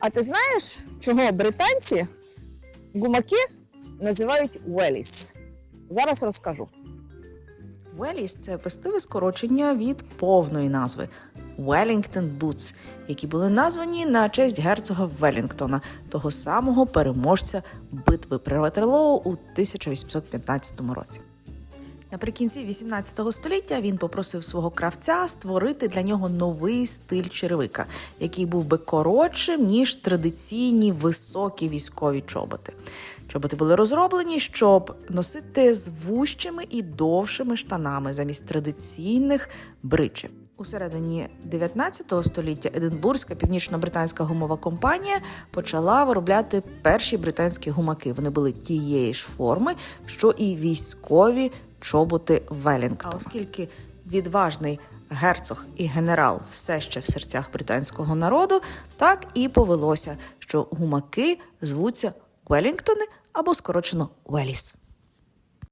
А ти знаєш, чого британці гумаки називають Веліс? Зараз розкажу. Веліс це пестиве скорочення від повної назви Wellington Boots, які були названі на честь герцога Велінгтона, того самого переможця битви при Ватерлоу у 1815 році. Наприкінці 18 століття він попросив свого кравця створити для нього новий стиль черевика, який був би коротшим ніж традиційні високі військові чоботи. Чоботи були розроблені, щоб носити з вущими і довшими штанами замість традиційних бриджів. У середині 19 століття Единбурзька північно-британська гумова компанія почала виробляти перші британські гумаки. Вони були тієї ж форми, що і військові чоботи Велінгтона. А оскільки відважний герцог і генерал все ще в серцях британського народу, так і повелося, що гумаки звуться Велінгтони або скорочено Веліс.